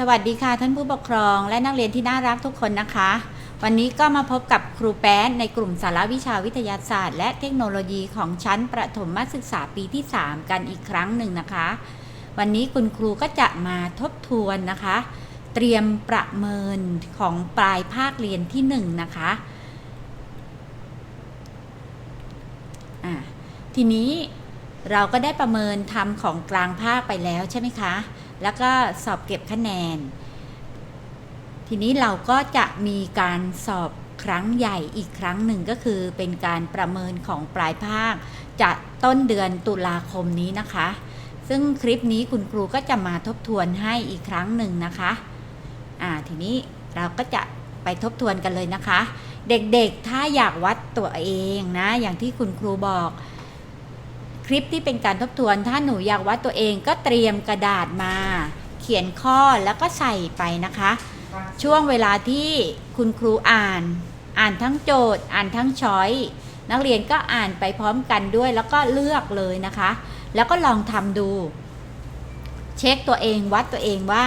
สวัสดีค่ะท่านผู้ปกครอง และนักเรียนที่น่ารักทุกคนนะคะ วันนี้ก็มาพบกับครูแป๊ดในกลุ่มสาระวิชาวิทยาศาสตร์ และเทคโนโลยีของชั้นประถมศึกษาปีที่ 3 กันอีกครั้งหนึ่งนะคะ วันนี้คุณครูก็จะมาทบทวนนะคะ เตรียมประเมินของปลายภาคเรียนที่ 1 นะคะะทีนี้เราก็ได้ประเมินทำของกลางภาคไปแล้วใช่ไหมคะ แล้วก็สอบเก็บคะแนน ทีนี้เราก็จะมีการสอบครั้งใหญ่อีกครั้งหนึ่งก็คือเป็นการประเมินของปลายภาคจะต้นเดือนตุลาคมนี้นะคะ ซึ่งคลิปนี้คุณครูก็จะมาทบทวนให้อีกครั้งหนึ่งนะคะอ่าทีนี้เราก็จะไปทบทวนกันเลยนะคะ เด็กๆถ้าอยากวัดตัวเองนะ อย่างที่คุณครูบอก คลิปที่เป็นการทบทวน ถ้าหนูอยากวัดตัวเองก็เตรียมกระดาษมา เขียนข้อแล้วก็ใส่ไปนะคะ ช่วงเวลาที่คุณครูอ่าน อ่านทั้งโจทย์ อ่านทั้งช้อย นักเรียนก็อ่านไปพร้อมกันด้วย แล้วก็เลือกเลยนะคะ แล้วก็ลองทำดู เช็คตัวเองวัดตัวเองว่า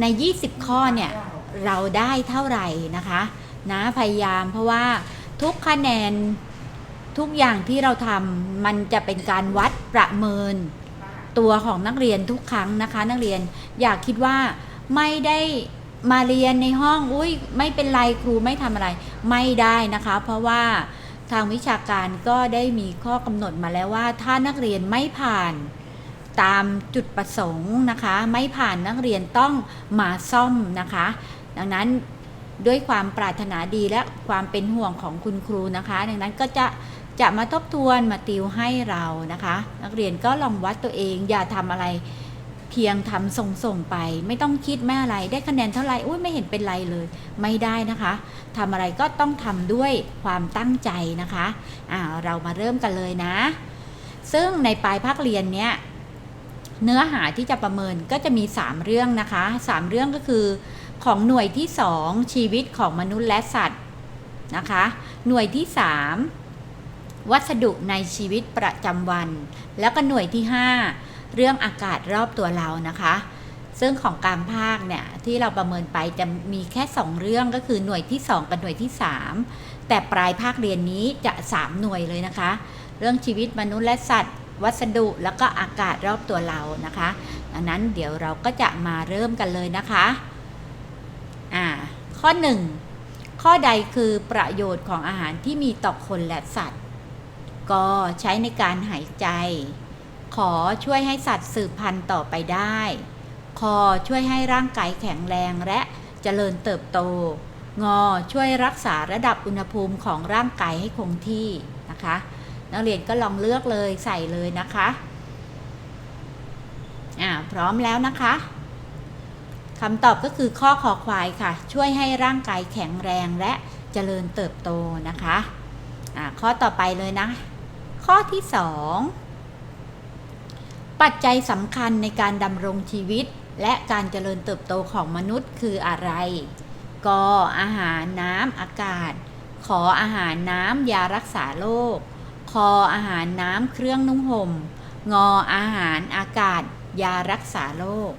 ใน 20 ข้อเนี่ยเราได้เท่าไหร่นะคะ นะพยายามเพราะว่าทุกคะแนน ทุกอย่างที่เราทำมันจะเป็นการวัดประเมิน ตัวของนักเรียนทุกครั้งนะคะ นักเรียนอยากคิดว่าไม่ได้มาเรียนในห้องอุ้ยไม่เป็นไรครูไม่ทำอะไรไม่ได้นะคะ เพราะว่าทางวิชาการก็ได้มีข้อกำหนดมาแล้วว่า ถ้านักเรียนไม่ผ่านตามจุดประสงค์นะคะ ไม่ผ่านนักเรียนต้องมาซ่อมนะคะ ดังนั้นด้วยความปรารถนาดีและความเป็นห่วงของคุณครูนะคะ ดังนั้นก็จะ จะมาทบทวนมาติวให้เรานะคะ นักเรียนก็ลองวัดตัวเอง อย่าทำอะไรเพียงทำส่งส่งๆไป ไม่ต้องคิดไม่อะไร ได้คะแนนเท่าไหร่อุ้ยไม่เห็นเป็นไรเลย ไม่ได้นะคะทำอะไรก็ต้องทำด้วยความตั้งใจนะคะอ่าเรามาเริ่มกันเลยนะ ซึ่งในปลายภาคเรียนเนี้ยเนื้อหาที่จะประเมินก็จะมี 3 เรื่องนะคะ 3 เรื่องก็คือ ของหน่วยที่ 2 ชีวิตของมนุษย์และสัตว์นะคะ หน่วยที่ 3 วัสดุในชีวิตประจำวัน แล้วก็หน่วยที่ 5 เรื่องอากาศรอบตัวเรานะคะ ซึ่งของกลางภาคเนี่ยที่เราประเมินไปจะมีแค่ 2 เรื่องก็คือหน่วยที่ 2 กับหน่วยที่ 3 แต่ปลายภาคเรียนนี้จะ 3 หน่วยเลยนะคะ เรื่องชีวิตมนุษย์และสัตว์ วัสดุแล้วก็อากาศรอบตัวเรานะคะดังนั้นเดี๋ยวเราก็จะมาเริ่มกันเลยนะคะอ่าข้อ 1 ข้อใดคือประโยชน์ของอาหารที่มีต่อคนและสัตว์ ก็ใช้ในการหายใจ ขอช่วยให้สัตว์สืบพันธุ์ต่อไปได้ คอช่วยให้ร่างกายแข็งแรงและเจริญเติบโต งอช่วยรักษาระดับอุณหภูมิของร่างกายให้คงที่นะคะ นักเรียนก็ลองเลือกเลยใส่เลยนะคะอ่าพร้อมแล้วนะคะคำตอบก็คือข้อคอควายค่ะ ช่วยให้ร่างกายแข็งแรงและเจริญเติบโตนะคะอ่าข้อต่อไปเลยนะ ข้อที่ 2 ปัจจัยสำคัญในการดำรงชีวิต และการเจริญเติบโตของมนุษย์คืออะไรกอาหารน้ำอากาศ ขออาหารน้ำยารักษาโรคคออาหารน้ำเครื่องนุ่งห่ม งออาหารอากาศ ยารักษาโรค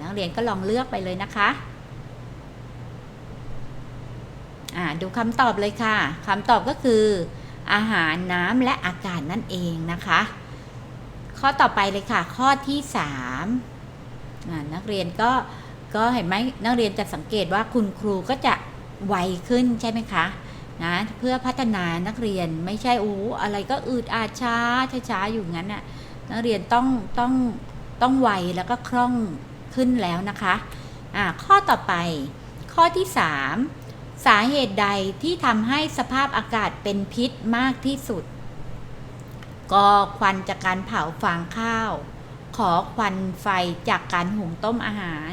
นักเรียนก็ลองเลือกไปเลยนะคะดูคำตอบเลยค่ะคำตอบก็คือ อาหารน้ำและอากาศนั่นเองนะคะ ข้อต่อไปเลยค่ะ ข้อที่3นักเรียนก็ก็เห็นไหมนักเรียนจะสังเกตว่าคุณครูก็จะไวขึ้นใช่ไหมคะนะเพื่อพัฒนานักเรียนไม่ใช่อู้อะไรก็อืดอาดช้าช้าๆอยู่งั้นน่ะนักเรียนต้องต้องต้องไวแล้วก็คล่องขึ้นแล้วนะคะอ่าข้อต่อไปข้อที่ 3 สาเหตุใดที่ทำให้สภาพอากาศเป็นพิษมากที่สุด ก็ควันจากการเผาฟางข้าว ขอควันไฟจากการหุงต้มอาหาร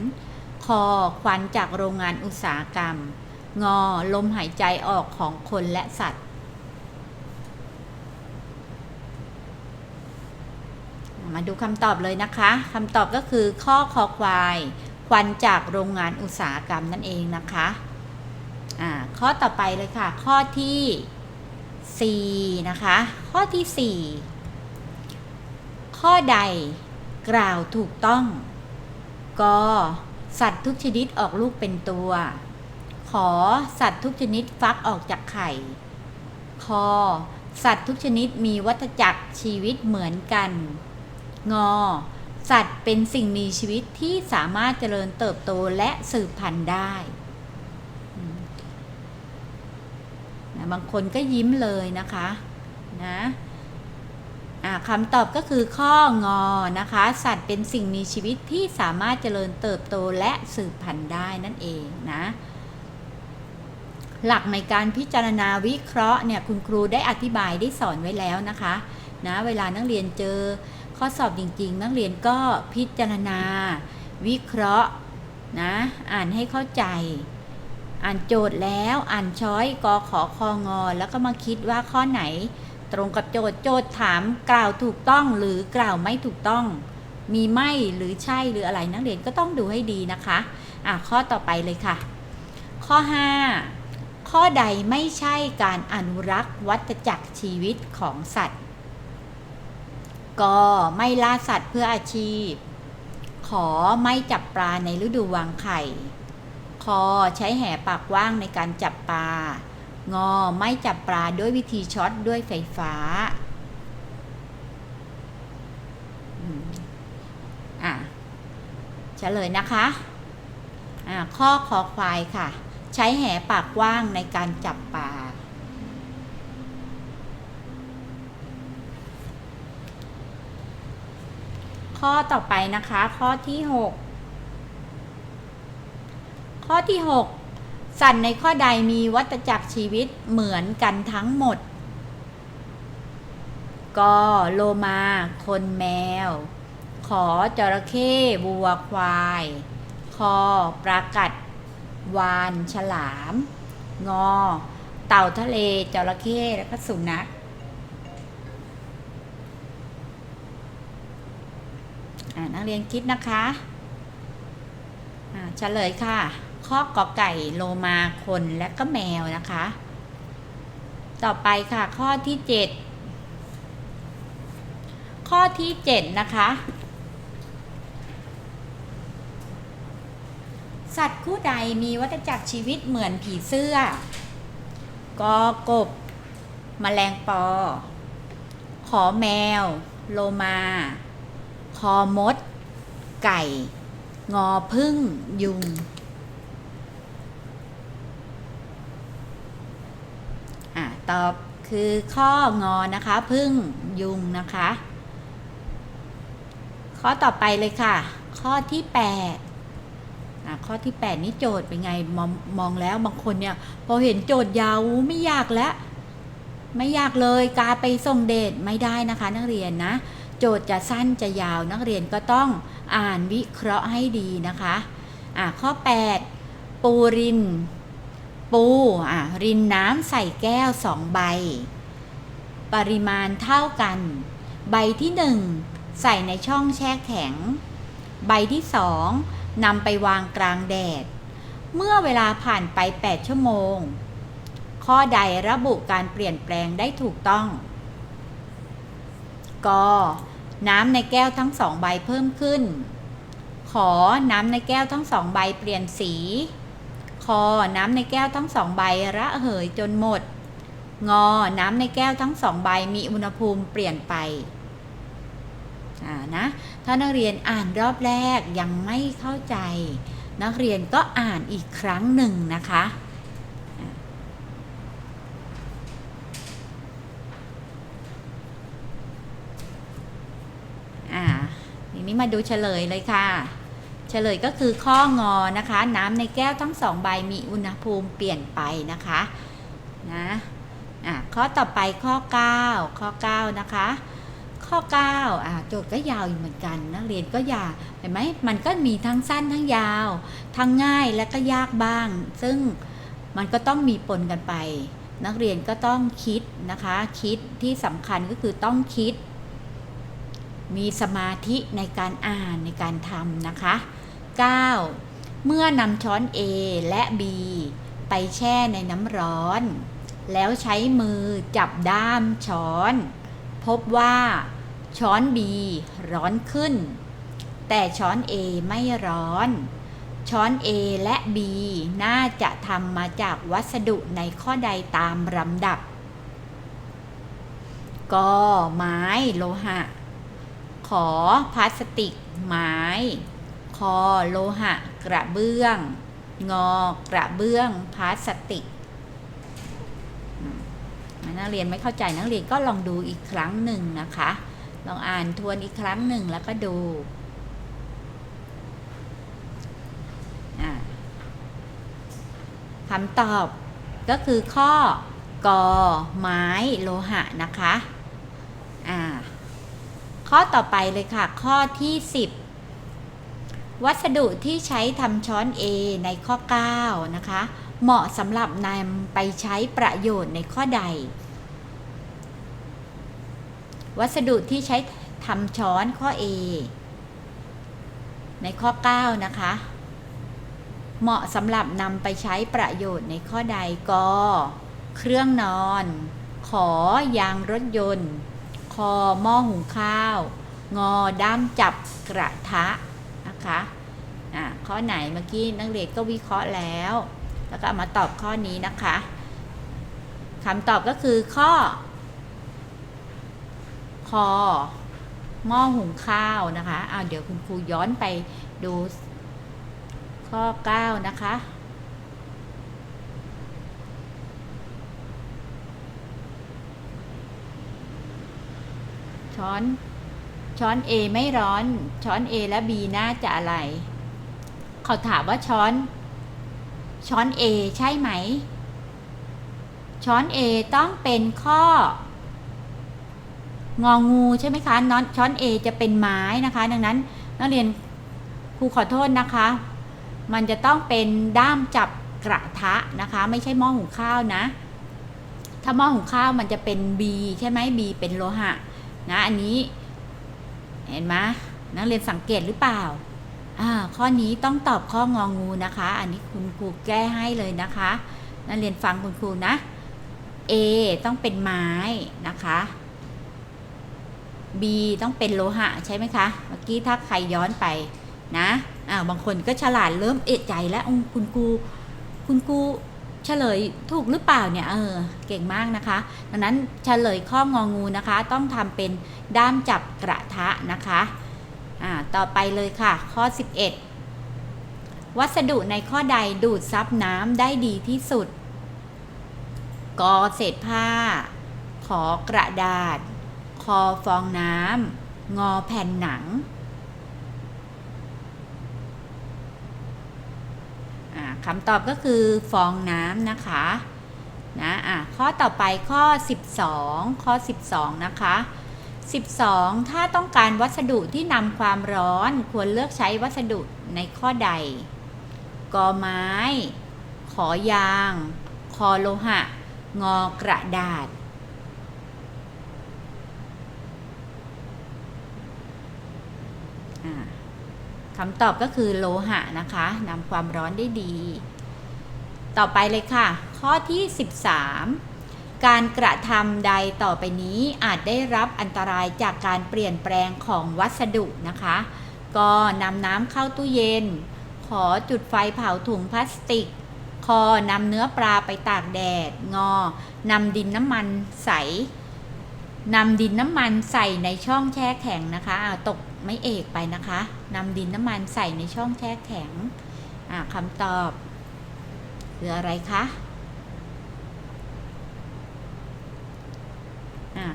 คอควันจากโรงงานอุตสาหกรรม งอลมหายใจออกของคนและสัตว์ มาดูคำตอบเลยนะคะคำตอบก็คือข้อคอควาย ควันจากโรงงานอุตสาหกรรมนั่นเองนะคะ อ่าข้อต่อไปเลยค่ะ ข้อที่ 4 นะคะ ข้อที่ 4 ข้อใดกล่าวถูกต้องกสัตว์ทุกชนิดออกลูกเป็นตัว ขอสัตว์ทุกชนิดฟักออกจากไข่ คอ สัตว์ทุกชนิดมีวัฏจักรชีวิตเหมือนกัน งอ สัตว์เป็นสิ่งมีชีวิตที่สามารถเจริญเติบโตและสืบพันธุ์ได้อืม นะบางคนก็ยิ้มเลยนะคะนะคำตอบก็คือข้องอนะคะ สัตว์เป็นสิ่งมีชีวิตที่สามารถเจริญเติบโตและสืบพันธุ์ได้นั่นเองนะหลักในการพิจารณาวิเคราะห์เนี่ยคุณครูได้อธิบายได้สอนไว้แล้วนะคะนะเวลานักเรียนเจอข้อสอบจริง ๆ นักเรียนก็พิจารณา วิเคราะห์นะอ่านให้เข้าใจ อ่านโจทย์แล้วอ่านช้อยกอขอคองอ แล้วก็มาคิดว่าข้อไหน ตรงกับโจทย์โจทย์ถามกล่าวถูกต้องหรือกล่าวไม่ถูกต้อง มีไม่หรือใช่หรืออะไรนักเรียนก็ต้องดูให้ดีนะคะอะข้อต่อไปเลยค่ะ ข้อ 5 ข้อใดไม่ใช่การอนุรักษ์วัฏจักรชีวิตของสัตว์กไม่ล่าสัตว์เพื่ออาชีพ ขอไม่จับปลาในฤดูวางไข่ คอใช้แห่ปากว้างในการจับปลา งอไม่จับปลาด้วยวิธีช็อตด้วยไฟฟ้าอะเฉลยนะคะอะข้อคอควายค่ะ ใช้แห่ปากว้างในการจับปลาข้อต่อไปนะคะ ข้อที่ 6 ข้อที่ 6 สัตว์ในข้อใดมีวัฏจักรชีวิตเหมือนกันทั้งหมด ก็โลมา คนแมว ขอจระเข้วัวควาย คอปลากัด วานฉลาม งอ เต่าทะเลจระเข้แล้วก็สุนัขนักเรียนคิดนะคะอ่าเฉลยค่ะ ข้อกอไก่โลมาคนและก็แมวนะคะ ต่อไปค่ะข้อที่ 7 ข้อที่ 7 นะคะ สัตว์คู่ใดมีวัฏจักรชีวิตเหมือนผีเสื้อ กอกบแมลงปอ ขอแมว โลมา คอมด ไก่ งอพึ่งยุง อะ ตอบคือข้องอนะคะพึ่งยุงนะคะ ข้อต่อไปเลยค่ะ ข้อที่8อะข้อที่ 8 นี่โจทย์เป็นไงมองมองแล้วบางคนเนี่ย พอเห็นโจทย์ยาวไม่อยากแล้ว ไม่อยากเลยกาไปส่งเดทไม่ได้นะคะ นักเรียนนะ โจทย์จะสั้นจะยาวนักเรียนก็ต้องอ่านวิเคราะห์ให้ดีนะคะอะข้อ 8 ปูริน ปูอะรินน้ำใส่แก้วสองใบ ปริมาณเท่ากัน ใบที่1ใส่ในช่องแช่แข็ง ใบที่2นำไปวางกลางแดด เมื่อเวลาผ่านไป 8 ชั่วโมง ข้อใดระบุการเปลี่ยนแปลงได้ถูกต้องกน้ำในแก้วทั้งสองใบเพิ่มขึ้น ขอน้ำในแก้วทั้งสองใบเปลี่ยนสี คอน้ำในแก้วทั้งสองใบระเหยจนหมด งอ น้ำในแก้วทั้งสองใบมีอุณหภูมิเปลี่ยนไปอ่านะถ้านักเรียนอ่านรอบแรกยังไม่เข้าใจ นักเรียนก็อ่านอีกครั้งหนึ่งนะคะอ่าทีนี้มาดูเฉลยเลยค่ะ เฉลยก็คือข้องอนะคะ น้ำในแก้วทั้งสองใบมีอุณหภูมิเปลี่ยนไปนะคะนะอะข้อต่อไปข้อ 9 ข้อ 9 นะคะ ข้อ9อะโจทย์ก็ยาวอยู่เหมือนกันนักเรียนก็ยาวเห็นไหมมันก็มีทั้งสั้นทั้งยาว ทั้งง่ายและก็ยากบ้าง ซึ่งมันก็ต้องมีปนกันไป นักเรียนก็ต้องคิดนะคะ คิดที่สำคัญก็คือต้องคิด มีสมาธิในการอ่านในการทำนะคะ 9. เมื่อนำช้อน A และ B ไปแช่ในน้ำร้อน แล้วใช้มือจับด้ามช้อน พบว่าช้อน B ร้อนขึ้น แต่ช้อน A ไม่ร้อน ช้อน A และ B น่าจะทำมาจากวัสดุในข้อใดตามลำดับกไม้โลหะ ขอพลาสติกไม้ คอ โลหะ กระเบื้อง งอ กระเบื้องพลาสติกนักเรียนไม่เข้าใจนักเรียนก็ลองดูอีกครั้งหนึ่งนะคะ ลองอ่านทวนอีกครั้งหนึ่งแล้วก็ดูคำตอบก็คือข้อกอไม้โลหะนะคะ ข้อต่อไปเลยค่ะ ข้อที่ 10 วัสดุที่ใช้ทำช้อน A ในข้อ 9 นะคะ เหมาะสำหรับนำไปใช้ประโยชน์ในข้อใด วัสดุที่ใช้ทำช้อนข้อ A ในข้อ 9 นะคะ เหมาะสำหรับนำไปใช้ประโยชน์ในข้อใดกเครื่องนอน ขอยางรถยนต์ คอหม้อหุงข้าว งอด้ามจับกระทะ นะคะอ่าข้อไหนเมื่อกี้นักเรียนก็วิเคราะห์แล้ว แล้วก็มาตอบข้อนี้นะคะคำตอบก็คือข้อ คอหม้อหุงข้าวนะคะเอาเดี๋ยวคุณครูย้อนไปดูข้อ 9 นะคะ ช้อน ช้อน A ไม่ร้อน ช้อน A และ B น่าจะอะไร เขาถามว่าช้อน ช้อน A ใช่ไหม ช้อน A ต้องเป็นข้อ งองูใช่ไหมคะน้อนช้อน A จะเป็นไม้นะคะ ดังนั้นนักเรียนครูขอโทษนะคะ มันจะต้องเป็นด้ามจับกระทะนะคะ ไม่ใช่หม้อหุงข้าวนะ ถ้าหม้อหุงข้าวมันจะเป็น B ใช่ไหม B เป็นโลหะนะอันนี้ เห็นไหมนักเรียนสังเกตหรือเปล่าอ่าข้อนี้ต้องตอบข้ององูนะคะ อันนี้คุณครูแก้ให้เลยนะคะ นักเรียนฟังคุณครูนะ A ต้องเป็นไม้นะคะ B ต้องเป็นโลหะใช่ไหมคะ เมื่อกี้ถ้าใครย้อนไปนะอ่าบางคนก็ฉลาดเริ่มเอะใจแล้วอืมคุณครูคุณครู เฉลยถูกหรือเปล่าเนี่ยเออเก่งมากนะคะ ดังนั้นเฉลยข้ององูนะคะ ต้องทำเป็นด้ามจับกระทะนะคะอ่าต่อไปเลยค่ะ ข้อ 11 วัสดุในข้อใดดูดซับน้ำได้ดีที่สุดกอเศษผ้า ขอกระดาษ คอฟองน้ำงอแผ่นหนังอ่า คำตอบก็คือฟองน้ำนะคะนะอะข้อต่อไปข้อ 12 ข้อ 12 นะคะ 12 ถ้าต้องการวัสดุที่นำความร้อนควรเลือกใช้วัสดุในข้อใด กอไม้ ขอยาง คอโลหะ งอกระดาษ คำตอบก็คือโลหะนะคะนำความร้อนได้ดี ต่อไปเลยค่ะ ข้อที่ 13 การกระทำใดต่อไปนี้อาจได้รับอันตรายจากการเปลี่ยนแปลงของวัสดุนะคะ ก็นำน้ำเข้าตู้เย็น ขอจุดไฟเผาถุงพลาสติก คอนำเนื้อปลาไปตากแดด งอนำดินน้ำมันใสนำดินน้ำมันใส่ในช่องแช่แข็งนะคะตก ไม่เอกไปนะคะนำดินน้ำมันใส่ในช่องแช่แข็งคำตอบ คืออะไรคะ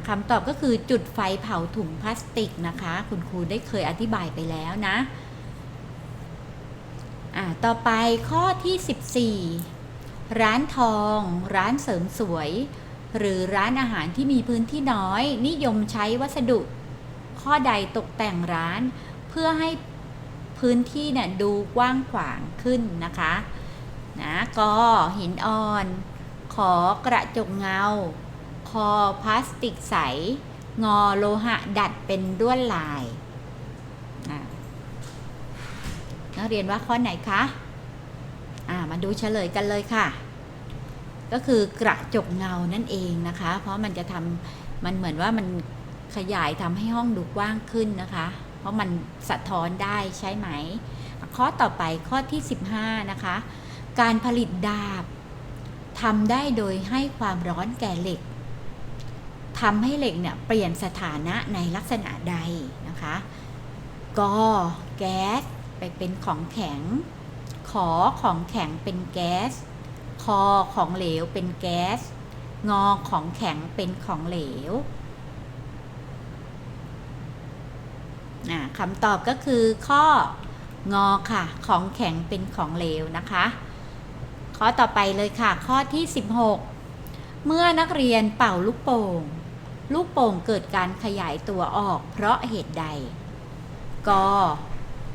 คำตอบก็คือจุดไฟเผาถุงพลาสติกนะคะ คุณครูได้เคยอธิบายไปแล้วนะต่อไปข้อที่ 14 ร้านทอง ร้านเสริมสวย หรือร้านอาหารที่มีพื้นที่น้อย นิยมใช้วัสดุ ข้อใดตกแต่งร้าน เพื่อให้พื้นที่เนี่ยดูกว้างขวางขึ้นนะคะนะกอหินอ่อน ขอกระจกเงา คอพลาสติกใส งอโลหะดัดเป็นลวดลายนักเรียนว่าข้อไหนคะอ่ามาดูเฉลยกันเลยค่ะ ก็คือกระจกเงานั่นเองนะคะ เพราะมันจะทำมันเหมือนว่ามัน ขยายทำให้ห้องดูกว้างขึ้นนะคะ เพราะมันสะท้อนได้ใช่ไหม ข้อต่อไปข้อที่ 15 นะคะ การผลิตดาบทำได้โดยให้ความร้อนแก่เหล็กทำให้เหล็กเนี่ยเปลี่ยนสถานะในลักษณะใดนะคะกแก๊สไปเป็นของแข็ง ขอของแข็งเป็นแก๊ส คอของเหลวเป็นแก๊ส งอของแข็งเป็นของเหลว คำตอบก็คือข้องอค่ะ ของแข็งเป็นของเหลวนะคะ ข้อต่อไปเลยค่ะ ข้อที่ 16 เมื่อนักเรียนเป่าลูกโป่ง ลูกโป่งเกิดการขยายตัวออก เพราะเหตุใดก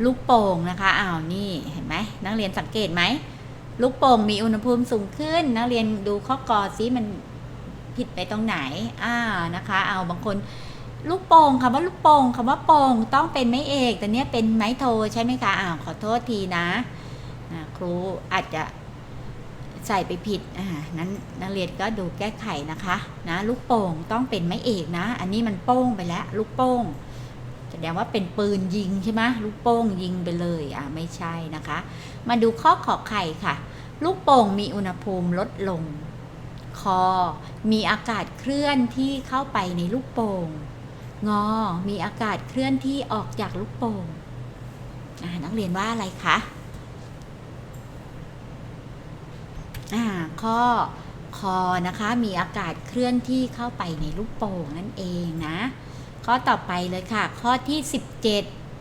ลูกโป่งนะคะอ้าวนี่เห็นไหมนักเรียนสังเกตไหมลูกโป่งมีอุณหภูมิสูงขึ้น นักเรียนดูข้อกอซิมันผิดไปตรงไหนอ่านะคะ เอาบางคน ลูกโป่งคำว่าลูกโป่งคำว่าโป่งต้องเป็นไม้เอก แต่เนี้ยเป็นไม้โทใช่ไหมคะอ้าวขอโทษทีนะครูอาจจะใส่ไปผิดอ่านั้นนักเรียนก็ดูแก้ไขนะคะนะลูกโป่งต้องเป็นไม้เอกนะ อันนี้มันโป้งไปแล้ว ลูกโป่งแสดงว่าเป็นปืนยิงใช่ไหมลูกโป่งยิงไปเลยอ่าไม่ใช่นะคะ มาดูข้อขอไข่ค่ะ ลูกโป่งมีอุณหภูมิลดลง คอมีอากาศเคลื่อนที่เข้าไปในลูกโป่ง งอ มีอากาศเคลื่อนที่ออกจากลูกโป่งอ่านักเรียนว่าอะไรคะข้อคอนะคะ มีอากาศเคลื่อนที่เข้าไปในลูกโป่งนั่นเองนะ ข้อต่อไปเลยค่ะ ข้อที่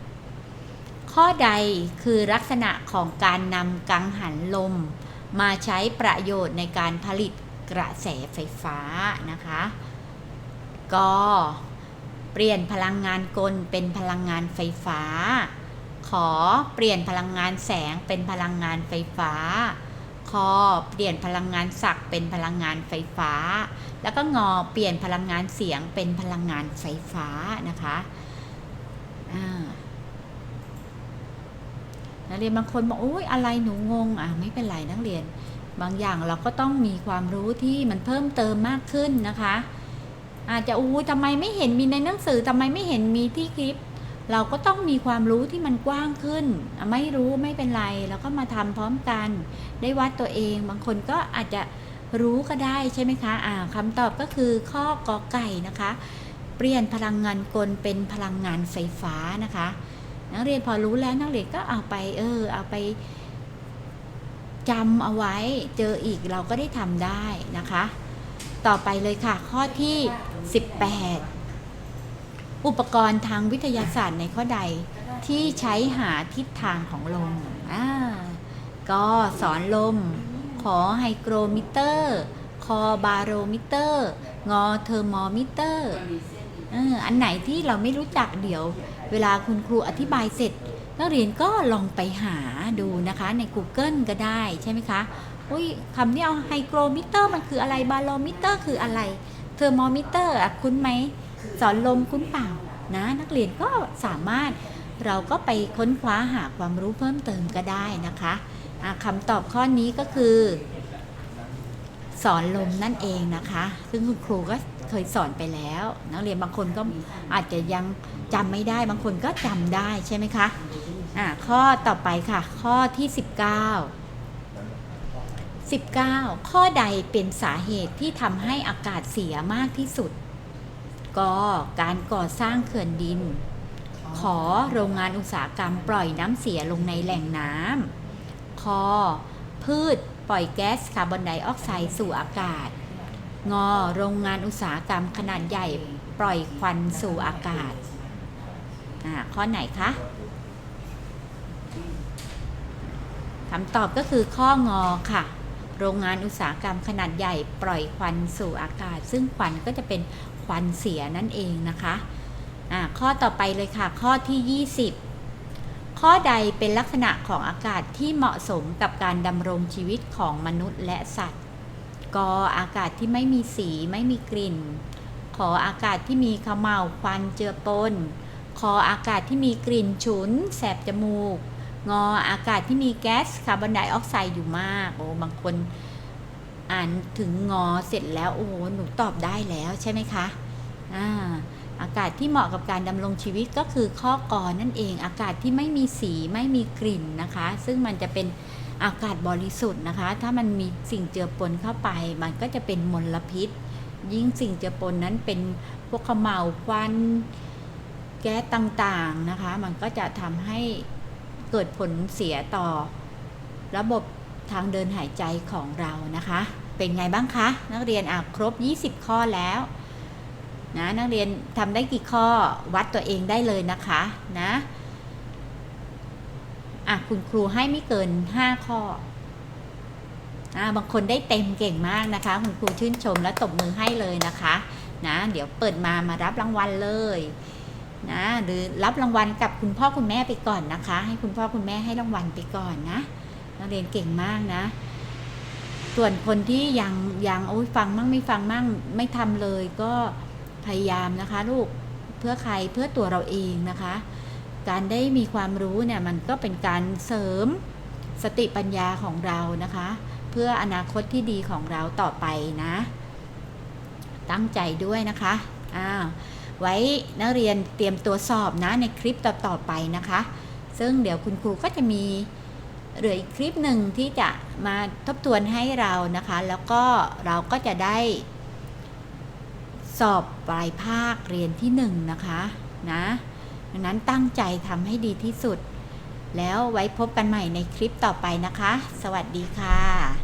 17 ข้อใดคือลักษณะของการนำกังหันลม มาใช้ประโยชน์ในการผลิตกระแสไฟฟ้านะคะ ก็ เปลี่ยนพลังงานกลเป็นพลังงานไฟฟ้า ขอเปลี่ยนพลังงานแสงเป็นพลังงานไฟฟ้า คอเปลี่ยนพลังงานศักเป็นพลังงานไฟฟ้า แล้วก็งอเปลี่ยนพลังงานเสียงเป็นพลังงานไฟฟ้านะคะนักเรียนบางคนบอกโอ้ยอะไรหนูงงอะไม่เป็นไรนักเรียน บางอย่างเราก็ต้องมีความรู้ที่มันเพิ่มเติมมากขึ้นนะคะ อาจจะอู้ทำไมไม่เห็นมีในหนังสือทำไมไม่เห็นมีที่คลิป เราก็ต้องมีความรู้ที่มันกว้างขึ้น ไม่รู้ไม่เป็นไรเราก็มาทำพร้อมกัน ได้วัดตัวเอง บางคนก็อาจจะรู้ก็ได้ใช่ไหมคะอ่าคำตอบก็คือข้อกอไก่นะคะ เปลี่ยนพลังงานกลเป็นพลังงานไฟฟ้านะคะ นักเรียนพอรู้แล้วนักเรียนก็เอาไป เออ เอาไปจำเอาไว้เจออีกเราก็ได้ทำได้นะคะ ต่อไปเลยค่ะ ข้อที่ 18 อุปกรณ์ทางวิทยาศาสตร์ในข้อใดที่ใช้หาทิศทางของลมอ่าก็สอนลม ขอไฮโกรมิเตอร์ คอบาโรมิเตอร์ งอเทอร์โมมิเตอร์อออันไหนที่เราไม่รู้จักเดี๋ยว เวลาคุณครูอธิบายเสร็จ นักเรียนก็ลองไปหาดูนะคะใน Google ก็ได้ใช่ไหมคะ อุ้ยคำนี้เอาไฮโกรมิเตอร์มันคืออะไรบาโรมิเตอร์คืออะไรเทอร์โมมิเตอร์อะคุ้นไหมสอนลมคุ้นเปล่านะนักเรียนก็สามารถเราก็ไปค้นคว้าหาความรู้เพิ่มเติมก็ได้นะคะะคำตอบข้อนี้ก็คือ สอนลมนั่นเองนะคะ ซึ่งคุณครูก็เคยสอนไปแล้ว นักเรียนบางคนก็อาจจะยังจำไม่ได้บางคนก็จำได้ใช่ไหมคะะข้อต่อไปค่ะ ข้อที่ 19 19 ข้อใดเป็นสาเหตุที่ทำให้อากาศเสียมากที่สุด ก็การก่อสร้างเขื่อนดิน ขอโรงงานอุตสาหกรรมปล่อยน้ำเสียลงในแหล่งน้ำคอพืชปล่อยแก๊สคาร์บอนไดออกไซด์สู่อากาศ งอโรงงานอุตสาหกรรมขนาดใหญ่ปล่อยควันสู่อากาศอ่าข้อไหนคะคำตอบก็คือข้องอค่ะ โรงงานอุตสาหกรรมขนาดใหญ่ปล่อยควันสู่อากาศ ซึ่งควันก็จะเป็นควันเสียนั่นเองนะคะอ่าข้อต่อไปเลยค่ะ ข้อที่ 20 ข้อใดเป็นลักษณะของอากาศที่เหมาะสมกับการดำรงชีวิตของมนุษย์และสัตว์กออากาศที่ไม่มีสีไม่มีกลิ่น ขออากาศที่มีขมเหลาวควันเจือปนคออากาศที่มีกลิ่นฉุน แสบจมูก งออากาศที่มีแก๊สคาร์บอนไดออกไซด์อยู่มาก โอ้บางคนอ่านถึงงอเสร็จแล้ว โอ้หนูตอบได้แล้วใช่ไหมคะอ่าอากาศที่เหมาะกับการดำรงชีวิตก็คือข้อกอนั่นเอง อากาศที่ไม่มีสีไม่มีกลิ่นนะคะ ซึ่งมันจะเป็นอากาศบริสุทธิ์นะคะ ถ้ามันมีสิ่งเจือปนเข้าไป มันก็จะเป็นมลพิษ ยิ่งสิ่งเจือปนนั้นเป็นพวกขมเหลาวควันแก๊สต่างๆนะคะ มันก็จะทำให้ เกิดผลเสียต่อ ระบบทางเดินหายใจของเรานะคะ เป็นไงบ้างคะ นักเรียนอะครบ 20 ข้อแล้วนะนักเรียนทำได้กี่ข้อวัดตัวเองได้เลยนะคะนะอะคุณครูให้ไม่เกิน 5 ข้ออะบางคนได้เต็มเก่งมากนะคะ คุณครูชื่นชมและตบมือให้เลยนะคะนะเดี๋ยวเปิดมามารับรางวัลเลย นะหรือรับรางวัลกับคุณพ่อคุณแม่ไปก่อนนะคะ ให้คุณพ่อคุณแม่ให้รางวัลไปก่อนนะนักเรียนเก่งมากนะ ส่วนคนที่ยังยังโอ้ยฟังมั่งไม่ฟังมั่งไม่ทำเลยก็พยายามนะคะ ลูกเพื่อใครเพื่อตัวเราเองนะคะ การได้มีความรู้เนี่ยมันก็เป็นการเสริมสติปัญญาของเรานะคะ เพื่ออนาคตที่ดีของเราต่อไปนะ ตั้งใจด้วยนะคะอ้าว ไว้นักเรียนเตรียมตัวสอบนะในคลิปต่อๆไปนะคะ ซึ่งเดี๋ยวคุณครูก็จะมีเหลืออีกคลิปหนึ่งที่จะมาทบทวนให้เรานะคะ แล้วก็เราก็จะได้ สอบปลายภาคเรียนที่หนึ่งนะคะนะดังนั้นตั้งใจทำให้ดีที่สุด แล้วไว้พบกันใหม่ในคลิปต่อไปนะคะ สวัสดีค่ะ